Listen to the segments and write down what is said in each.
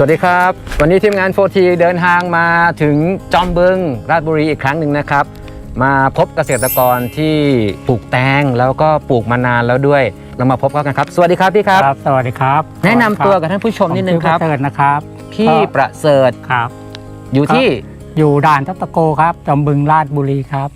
สวัสดีครับ วันนี้ทีมงาน 4T เดินทางมาถึงจอมบึงราชบุรีอีกครั้งหนึ่งนะครับ มาพบเกษตรกรที่ปลูกแตงแล้วก็ปลูกมานานแล้วด้วย เรามาพบเขากันครับ สวัสดีครับพี่ครับ ครับ สวัสดีครับแนะนำตัวกับท่านผู้ชมนิดนึงครับ ผมชื่อประเสริฐนะครับพี่ประเสริฐครับ อยู่ที่อยู่ด่านทับตะโกครับจอมบึงราชบุรีครับ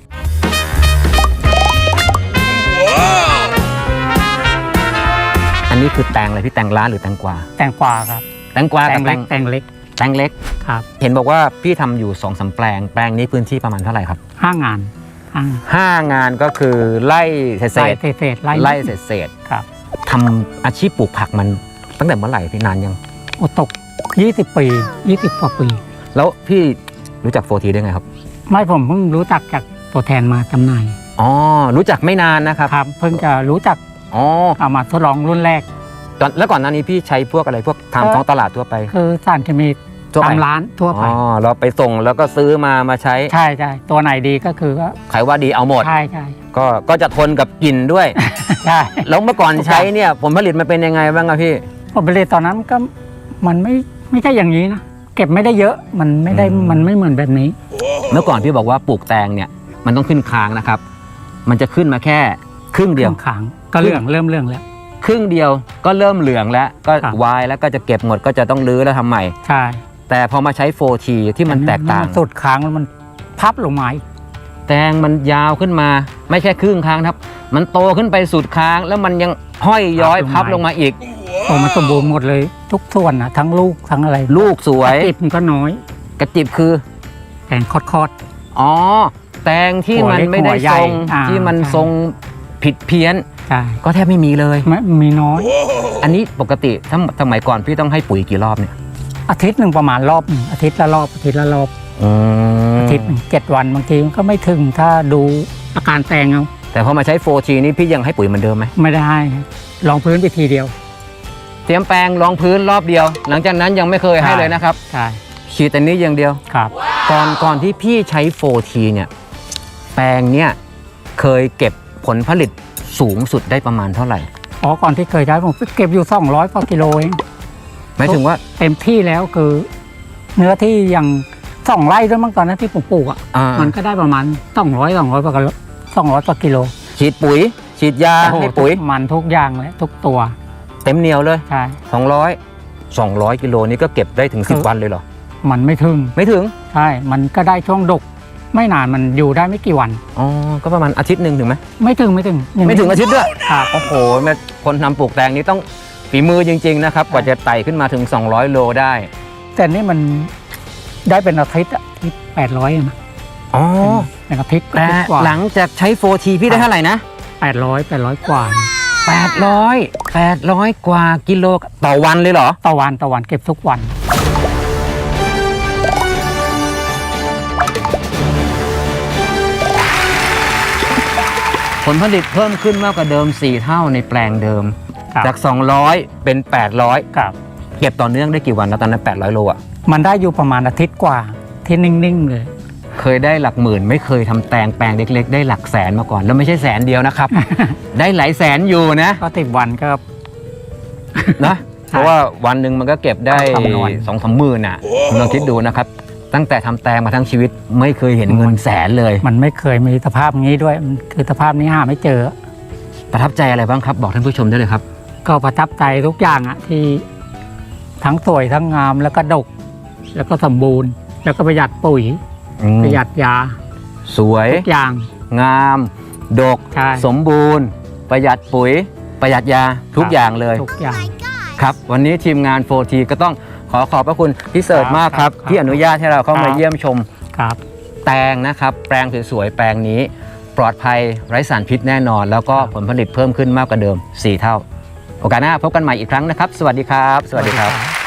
อันนี้คือแตงอะไรพี่แตงร้านหรือแตงกวา แตงกวาครับ แตงกวาแตกับงแตเล็กงแตงเล็กแตงเล็ก ครับเห็นบอกว่าพี่ทำอยู่2องสามแปลง แปลงนี้พื้นที่ประมาณเท่าไหร่ครับห้างานห้างห้างานก็คือไล่เศไล่ษเศษๆไล่ไล่เศษเศษครับ ๆทำอาชีพปลูกผักมันตั้งแต่เมื่อไหร่พี่นานยัง โอตก 20 ปี 20กว่าปี แล้วพี่รู้จักโฟทีได้ไงครับ ไม่ผมเพิ่งรู้จักจากตัวแทนมาจำหน่ายอ๋อ รู้จักไม่นานนะครับ ครับ เพิ่งจะรู้จักอ๋อ เอามาทดลองรุ่นแรก ตอนแล้วก่อนหน้านี้พี่ใช้พวกอะไรพวกตามเอ่อท้องตลาดทั่วไปคือสารเคมีทั่วไปตามร้านทั่วไปอ๋อเราไปส่งแล้วก็ซื้อมามาใช้ใช่ใช่ตัวไหนดีก็คือก็ใครว่าดีเอาหมด ใช่ใช่ก็ก็จะทนกับกลิ่นด้วย ใช่แล้วเมื่อก่อนใช้เนี่ยผลผลิตมันเป็นยังไงบ้างครับพี่ผลผลิตตอนนั้นก็มันไม่ไม่ใช่อย่างนี้นะเก็บไม่ได้เยอะมันไม่ได้อืมมันไม่เหมือนแบบนี้ เมื่อก่อนพี่บอกว่าปลูกแตงเนี่ยมันต้องขึ้นค้างนะครับ มันจะขึ้นมาแค่ครึ่งเดีเดียยววขางก็เรื่องเริ่มเรื่องแล้ว ครึ่งเดียวก็เริ่มเหลืองแล้วก็ครับ วายแล้วก็จะเก็บหมดก็จะต้องรื้อแล้วทำใหม่ ใช่แต่พอมาใช้ 4T ที่มันแตกต่าง สุดค้างแล้วมันพับลงมาอีกแตงมันยาวขึ้นมา ไม่แค่ครึ่งค้างครับ มันโตขึ้นไปสุดค้าง แล้วมันยังห้อยย้อยพับลงมาอีก โอ้มันสมบูรณ์หมดเลย ทุกส่วนนะทั้งลูกทั้งอะไรลูกสวย ติบมันก็น้อย กระจิบคือแตงคอดคอด อ๋อ แตงที่มันไม่ได้หัวเล็กหัวใหญ่ทรงอ่าที่มันใช่ ทรงผิดเพี้ยนๆใช่ก็แทบไม่มีเลย ไม่มีน้อย อันนี้ปกติถ้าสมัยก่อนพี่ต้องให้ปุ๋ยกี่รอบเนี่ยอาทิตย์หนึ่งประมาณรอบหนึ่งอาทิตย์ละรอบอาทิตย์ละรอบอืมอาทิตย์หนึ่งเจ็ดวันบางทีมันก็ไม่ถึงถ้าดูอาการแตงเอาแต่พอมาใช้ 4T นี่พี่ยังให้ปุ๋ยเหมือนเดิมไหมไม่ได้ให้ลองพื้นไปทีเดียว เตรียมแปลงรองพื้นรอบเดียว หลังจากนั้นยังไม่เคยให้ใช่เลยนะครับใช่ฉีดแต่นี้อย่างเดียวครับก่อนก่อนที่พี่ใช้ 4T เนี่ยแปลงเนี่ยเคยเก็บผลผลิต สูงสุดได้ประมาณเท่าไหร่ อ๋อก่อนที่เคยใช้ผมเก็บอยู่ 200กว่ากิโลเองหมายถึงว่าเต็มที่แล้วคือ เนื้อที่อย่างสองไร่ด้วยมั้งตอนนั้นที่ผมปลูกอะอ่ามันก็ได้ประมาณสองร้อยสองร้อยกว่ากิโลสองร้อยกว่ากิโลฉีดปุ๋ย ฉีดยาโอ้โหให้ปุ๋ยมันทุกอย่างเลยทุกตัว เต็มเหนียวเลยใช่200 200กิโลนี่ก็เก็บได้ถึงคือ10วันเลยเหรอมันไม่ถึงไม่ถึงใช่มันก็ได้ช่วงดก ไม่นานมันอยู่ได้ไม่กี่วัน อ๋อ ก็ประมาณอาทิตย์หนึ่งถึงไหมไม่ถึงไม่ถึงยังไม่ถึงอาทิตย์ด้วยครับโอ้โหแม่คนทำปลูกแตงนี้ต้องฝีมือจริง ๆ นะครับ กว่าจะไต่ขึ้นมาถึง 200 โลได้ แต่นี่มันได้เป็นอาทิตย์อะที่แปดร้อยนะอ๋อเป็นอาทิตย์แต่กว่าหลังจากใช้ 4T พี่ได้เท่าไหร่นะแปดร้อยแปดร้อยกว่า 800 800 กว่ากิโลต่อวันเลยเหรอ ต่อวันต่อวันเก็บทุกวัน ลผลิตเพิ่มขึ้นมากกว่าเดิม 4 เท่าในแปลงเดิม ครับจาก 200 เป็น 800 ครับ เก็บต่อเนื่องได้กี่วันแล้วตอนนั้น 800 โลอะ มันได้อยู่ประมาณอาทิตย์กว่าที่นิ่งๆเลย เคยได้หลักหมื่น ไม่เคยทำแตงแปลงเล็ก ๆ ได้หลักแสนมาก่อน แล้วไม่ใช่แสนเดียวนะครับ ได้หลายแสนอยู่นะ ก็ติดวันก็ นะ เพราะว่าวันหนึ่งมันก็เก็บได้คำนวณ สองสามหมื่นอะคุณลองคิดดูนะครับ ตั้งแต่ทำแตงมาทั้งชีวิตไม่เคยเห็นเงินแสนเลย มันไม่เคยมีสภาพอย่างนี้ด้วยมันคือสภาพนี้หาไม่เจอ ประทับใจอะไรบ้างครับ บอกท่านผู้ชมได้เลยครับ ก็ประทับใจทุกอย่างอะที่ทั้งสวยทั้งงามแล้วก็ดก แล้วก็สมบูรณ์ แล้วก็ประหยัดปุ๋ยประหยัดยาสวยทุกอย่าง งาม ดก ใช่ สมบูรณ์ ประหยัดปุ๋ย ประหยัดยาทุกอย่างเลย ทุกอย่าง ครับ วันนี้ทีมงาน 4T ก็ต้อง ขอขอบพระคุณพี่เสิร์ชมากครับ ครับที่อนุญาตให้เราเข้ามาครับ เยี่ยมชมครับ แตงนะครับ แปลงสวยๆแปลงนี้ ปลอดภัยไร้สารพิษแน่นอน แล้วก็ผลผลิตเพิ่มขึ้นมากกว่าเดิม 4 เท่า โอกาสหน้าพบกันใหม่อีกครั้งนะครับ สวัสดีครับ สวัสดีครับ